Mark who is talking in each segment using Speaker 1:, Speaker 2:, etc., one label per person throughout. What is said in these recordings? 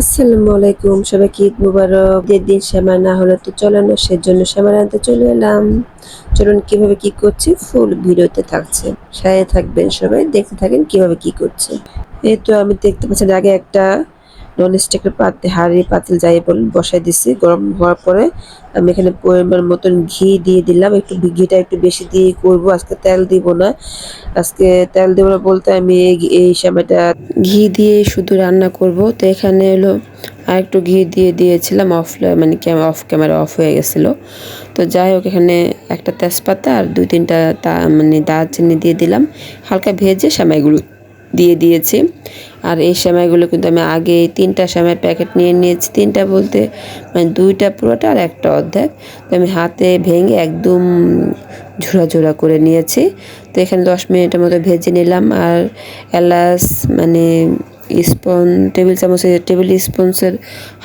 Speaker 1: আসসালামু আলাইকুম সবাইকে ঈদ মুবারক? ঈদের দিন শ্যামা না হলে তো চলে না, সেজন্য শ্যামা আনতে চলে এলাম। চলুন কীভাবে কি করছে, ফুল ভিডিওতে থাকছে। সাথে থাকবেন সবাই, দেখতে থাকেন কীভাবে কি করছে। এই তো আমি দেখতে পাচ্ছি, আগে একটা নন স্টিকের পাতে হাঁড়ি পাতিল যাই বলুন বসাই দিছি। গরম হওয়ার পরে আমি এখানে পরিমাণ মতন ঘি দিয়ে দিলাম। একটু ঘিটা একটু বেশি দিয়ে করব। আজকে তেল দিব না। আজকে তেল দেবো না বলতে আমি এই- সময়টা ঘি দিয়ে শুধু রান্না করব। তো এখানে হলো আর একটু ঘি দিয়ে দিয়েছিলাম। অফ মানে ক্যামেরা অফ ক্যামেরা অফ হয়ে গেছিল। তো যাই হোক, এখানে একটা তেজপাতা আর দুই তিনটা মানে দারচিনি দিয়ে দিলাম। হালকা ভেজে সেমাইগুলো দিয়ে দিয়েছি। আর এই সেমাইগুলো কিন্তু আমি আগে তিনটা সেমাই প্যাকেট নিয়ে নিয়েছি। তিনটা বলতে মানে দুইটা পুরোটা আর একটা অর্ধেক। তো আমি হাতে ভেঙে একদম ঝোড়া ঝোড়া করে নিয়েছি। তো এখানে দশ মিনিটের মতো ভেজে নিলাম। আর এলাচ মানে স্পন, টেবিল চামচের টেবিল স্পন্সের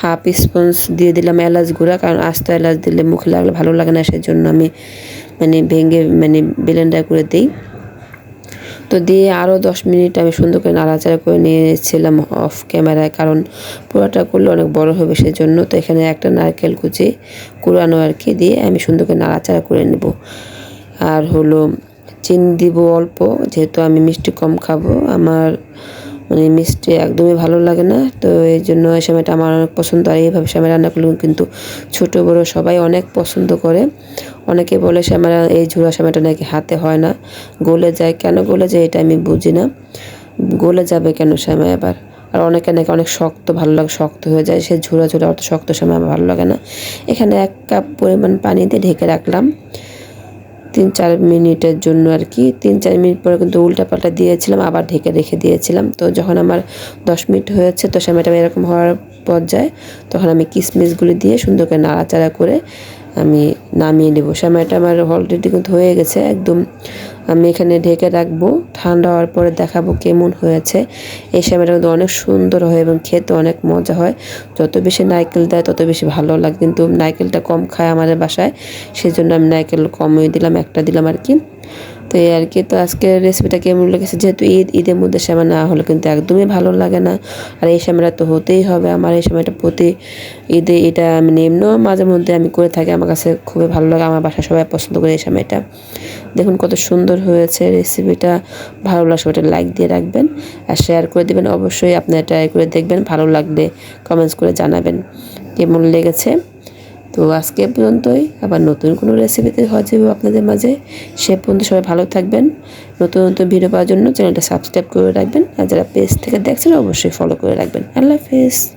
Speaker 1: হাফ স্পঞ্জ দিয়ে দিলাম এলাচ গুঁড়া। কারণ আস্ত এলাচ দিলে মুখে লাগলে ভালো লাগে না, সেজন্য আমি মানে ভেঙে মানে ব্লেন্ডার করে দিই। তো দিয়ে আরও দশ মিনিট আমি সুন্দর করে নাড়াচাড়া করে নিয়েছিলাম অফ ক্যামেরায় কারণ পুরোটা করলে অনেক বড় হবে সেজন্য। তো এখানে একটা নারকেল কুচি কুড়ানো আর কি দিয়ে আমি সুন্দর করে নাড়াচাড়া করে নেব। আর হলো চিনি দিব অল্প, যেহেতু আমি মিষ্টি কম খাব, আমার মানে মিষ্টি একদমই ভালো লাগে না। তো এই জন্য এই সময়টা আমার অনেক পছন্দ। আর এইভাবে সময় রান্না করলে কিন্তু ছোটো, বড়ো সবাই অনেক পছন্দ করে। অনেকে বলে শ্যামারা এই ঝুড়া শ্যামাটা নাকি হাতে হয় না। গলে যায়। কেন গলে যায় এটা আমি বুঝি না। গলে যাবে কেন শ্যামা এবার আর অনেকে নাকি অনেক শক্ত, ভালো লাগে, শক্ত হয়ে যায়। সে ঝুড়া ঝুড়া অত শক্ত শ্যামা ভালো লাগে না। এখানে এক কাপ পরিমাণ পানি দিয়ে ঢেকে রাখলাম। তিন চার মিনিটের জন্য আর কি। তিন চার মিনিট পরে কিন্তু উল্টা পাল্টা দিয়েছিলাম, আবার ঢেকে রেখে দিয়েছিলাম। তো যখন আমার দশ মিনিট হয়েছে, তো সময়টা এরকম হওয়ার পর্যায়ে তখন আমি কিশমিশগুলি দিয়ে সুন্দর করে নাড়াচাড়া করে আমি নামিয়ে নেব। সেমাইটা আমার অলরেডি কিন্তু হয়ে গেছে, একদম আমি এখানে ঢেকে রাখব। ঠান্ডা হওয়ার পরে দেখাবো কেমন হয়েছে। এই সেমাইটা কিন্তু অনেক সুন্দর হয় এবং খেতে অনেক মজা হয়। যত বেশি নারকেল দেয়, তত বেশি ভালো লাগে। কিন্তু নারকেলটা কম খায় আমাদের বাসায় সেই জন্য আমি নারকেল কমই দিলাম, একটা দিলাম আর কি। তো এই আর কি, তো আজকের রেসিপিটা কেমন লেগেছে? যেহেতু ঈদ, ঈদের মধ্যে সেমা না হলে কিন্তু একদমই ভালো লাগে না। আর এই সময়টা তো হতেই হবে। আমার এই সময়টা প্রতি ঈদে এটা আমি এমনিও মাঝে মধ্যে আমি করে থাকি। আমার কাছে খুবই ভালো লাগে। আমার বাসায় সবাই পছন্দ করে এই সময়টা দেখুন কত সুন্দর হয়েছে রেসিপিটা ভালো লাগছে ওটা লাইক দিয়ে রাখবেন আর শেয়ার করে দেবেন। অবশ্যই আপনারা ট্রাই করে দেখবেন। ভালো লাগলে কমেন্টস করে জানাবেন। কেমন লেগেছে? তো আজকে পর্যন্তই। আবার নতুন কোনো রেসিপিতে যাবে আপনাদের মাঝে। সে পর্যন্ত সবাই ভালো থাকবেন। নতুন নতুন ভিডিও পাওয়ার জন্য চ্যানেলটা সাবস্ক্রাইব করে রাখবেন। আর যারা পেজ থেকে দেখছেন, অবশ্যই ফলো করে রাখবেন। আল্লাহ হাফেজ।